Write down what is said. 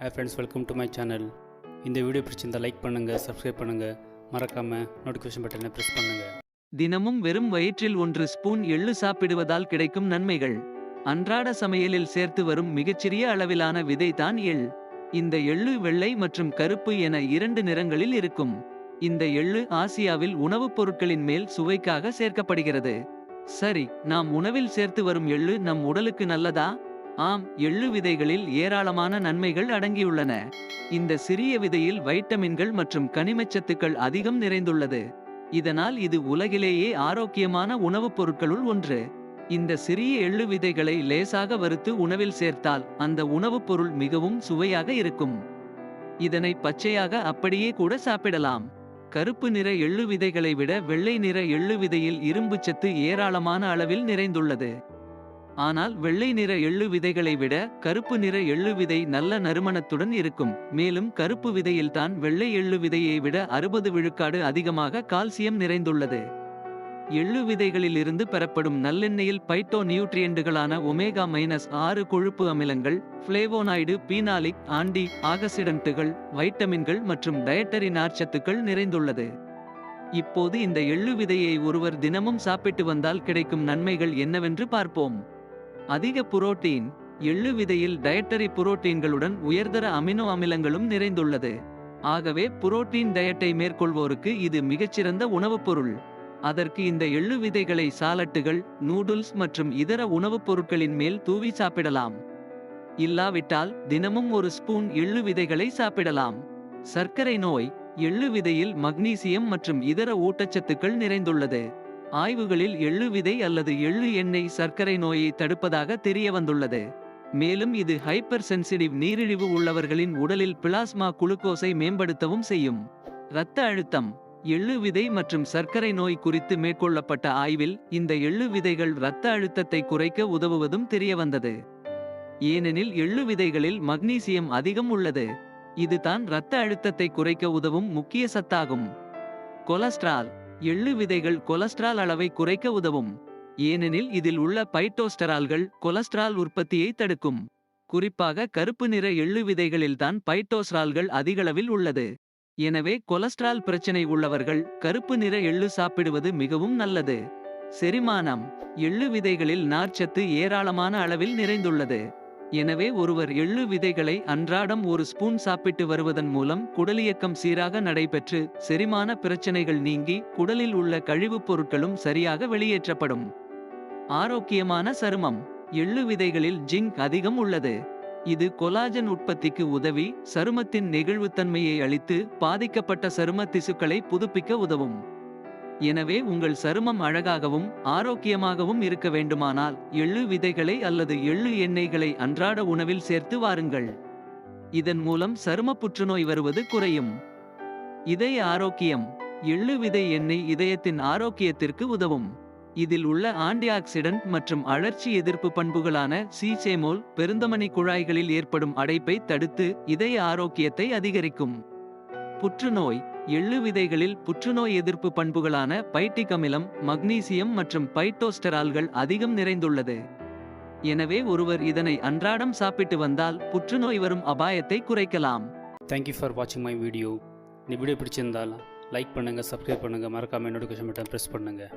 Hey friends welcome to my channel இந்த video பிடிச்சிருந்தால் like பண்ணுங்கள் சப்ஸ்கிரைப் பண்ணுங்கள் மறக்காமல் நோட்டிஃபிகேஷன் பட்டனை ப்ரெஸ் பண்ணுங்கள் தினமும் வெறும் வயிற்றில் ஒன்று ஸ்பூன் எள்ளு சாப்பிடுவதால் கிடைக்கும் நன்மைகள். அன்றாட சமையலில் சேர்த்து வரும் மிகச்சிறிய அளவிலான விதைதான் எள். இந்த எள்ளு வெள்ளை மற்றும் கருப்பு என இரண்டு நிறங்களில் இருக்கும். இந்த எள்ளு ஆசியாவில் உணவுப் பொருட்களின் மேல் சுவைக்காக சேர்க்கப்படுகிறது. சரி நாம் உணவில் சேர்த்து வரும் எள்ளு நம் உடலுக்கு நல்லதா? ஆம் எள்ளு விதைகளில் ஏராளமான நன்மைகள் அடங்கியுள்ளன. இந்த சிறிய விதையில் வைட்டமின்கள் மற்றும் கனிமச்சத்துக்கள் அதிகம் நிறைந்துள்ளது. இதனால் இது உலகிலேயே ஆரோக்கியமான உணவுப் பொருட்களுள் ஒன்று. இந்த சிறிய எள்ளு விதைகளை லேசாக வறுத்து உணவில் சேர்த்தால் அந்த உணவுப் பொருள் மிகவும் சுவையாக இருக்கும். இதனை பச்சையாக அப்படியே கூட சாப்பிடலாம். கருப்பு நிற எள்ளு விதைகளை விட வெள்ளை நிற எள்ளு விதையில் இரும்புச்சத்து ஏராளமான அளவில் நிறைந்துள்ளது. ஆனால் வெள்ளை நிற எள்ளு விதைகளை விட கருப்பு நிற எள்ளு விதை நல்ல நறுமணத்துடன் இருக்கும். மேலும் கருப்பு விதையில்தான் வெள்ளை எள்ளு விதையை விட அறுபது விழுக்காடு அதிகமாக கால்சியம் நிறைந்துள்ளது. எள்ளு விதைகளிலிருந்து பெறப்படும் நல்லெண்ணெயில் பைட்டோ நியூட்ரியன்ட்டுகளான ஒமேகா மைனஸ் ஆறு கொழுப்பு அமிலங்கள் ஃப்ளேவோனாய்டு பீனாலிக் ஆண்டி ஆகசிடன்ட்டுகள் வைட்டமின்கள் மற்றும் டயட்டரி நார்ச்சத்துக்கள் நிறைந்துள்ளது. இப்போது இந்த எள்ளு விதையை ஒருவர் தினமும் சாப்பிட்டு வந்தால் கிடைக்கும் நன்மைகள் என்னவென்று பார்ப்போம். அதிக புரோட்டீன் எள்ளு விதையில் டயட்டரி புரோட்டீன்களுடன் உயர்தர அமினோ அமிலங்களும் நிறைந்துள்ளது. ஆகவே புரோட்டீன் டயட்டை மேற்கொள்வோருக்கு இது மிகச்சிறந்த உணவுப் பொருள். அதற்கு இந்த எள்ளு விதைகளை சாலட்டுகள் நூடுல்ஸ் மற்றும் இதர உணவுப் பொருட்களின் மேல் தூவி சாப்பிடலாம். இல்லாவிட்டால் தினமும் ஒரு ஸ்பூன் எள்ளு விதைகளை சாப்பிடலாம். சர்க்கரை நோய் எள்ளு விதையில் மக்னீசியம் மற்றும் இதர ஊட்டச்சத்துக்கள் நிறைந்துள்ளது. ஆய்வுகளில் எள்ளு விதை அல்லது எள்ளு எண்ணெய் சர்க்கரை நோயை தடுப்பதாக தெரிய வந்துள்ளது. மேலும் இது ஹைப்பர் சென்சிட்டிவ் நீரிழிவு உள்ளவர்களின் உடலில் பிளாஸ்மா குளுக்கோஸை மேம்படுத்தவும் செய்யும். இரத்த அழுத்தம் எள்ளு விதை மற்றும் சர்க்கரை நோய் குறித்து மேற்கொள்ளப்பட்ட ஆய்வில் இந்த எள்ளு விதைகள் இரத்த அழுத்தத்தை குறைக்க உதவுவதும் தெரியவந்தது ஏனெனில் எள்ளு விதைகளில் மக்னீசியம் அதிகம் உள்ளது. இதுதான் இரத்த அழுத்தத்தை குறைக்க உதவும் முக்கிய சத்தாகும். கொலஸ்ட்ரால் எள்ளு விதைகள் கொலஸ்ட்ரால் அளவை குறைக்க உதவும். ஏனெனில் இதில் உள்ள பைட்டோஸ்டரால்கள் கொலஸ்ட்ரால் உற்பத்தியை தடுக்கும். குறிப்பாக கருப்பு நிற எள்ளு விதைகளில்தான் பைட்டோஸ்ட்ரால்கள் அதிகளவில் உள்ளது. எனவே கொலஸ்ட்ரால் பிரச்சனை உள்ளவர்கள் கருப்பு நிற எள்ளு சாப்பிடுவது மிகவும் நல்லது. செரிமானம். எள்ளு விதைகளில் நார்ச்சத்து ஏராளமான அளவில் நிறைந்துள்ளது. எனவே ஒருவர் எள்ளு விதைகளை அன்றாடம் ஒரு ஸ்பூன் சாப்பிட்டு வருவதன் மூலம் குடலியக்கம் சீராக நடைபெற்று செரிமான பிரச்சனைகள் நீங்கி குடலில் உள்ள கழிவுப் பொருட்களும் சரியாக வெளியேற்றப்படும். ஆரோக்கியமான சருமம். எள்ளு விதைகளில் ஜிங்க் அதிகம் உள்ளது. இது கொலாஜன் உற்பத்திக்கு உதவி சருமத்தின் நெகிழ்வுத்தன்மையை அளித்து பாதிக்கப்பட்ட சரும திசுக்களை புதுப்பிக்க உதவும். எனவே உங்கள் சருமம் அழகாகவும் ஆரோக்கியமாகவும் இருக்க வேண்டுமானால் எள்ளு விதைகளை அல்லது எள்ளு எண்ணெய்களை அன்றாட உணவில் சேர்த்து வாருங்கள். இதன் மூலம் சரும புற்றுநோய் வருவது குறையும். இதய ஆரோக்கியம் எள்ளு விதை எண்ணெய் இதயத்தின் ஆரோக்கியத்திற்கு உதவும். இதில் உள்ள ஆன்டிஆக்சிடன்ட் மற்றும் அழற்சி எதிர்ப்பு பண்புகளான சீசேமோல் பெருந்தமணி குழாய்களில் ஏற்படும் அடைப்பை தடுத்து இதய ஆரோக்கியத்தை அதிகரிக்கும். புற்றுநோய் எள்ளு விதைகளில் புற்றுநோய் எதிர்ப்பு பண்புகளான பைட்டிக் அமிலம் மக்னீசியம் மற்றும் பைட்டோஸ்டரால்கள் அதிகம் நிறைந்துள்ளது. எனவே ஒருவர் இதனை அன்றாடம் சாப்பிட்டு வந்தால் புற்றுநோய் வரும் அபாயத்தை குறைக்கலாம். தேங்க்யூ ஃபார் வாட்சிங் மை வீடியோ இந்த வீடியோ பிடிச்சிருந்தால் லைக் பண்ணுங்கள் சப்ஸ்கிரைப் பண்ணுங்கள் மறக்காமல் நோட்டிஃபிகேஷன் பட்டன் ப்ரெஸ் பண்ணுங்கள்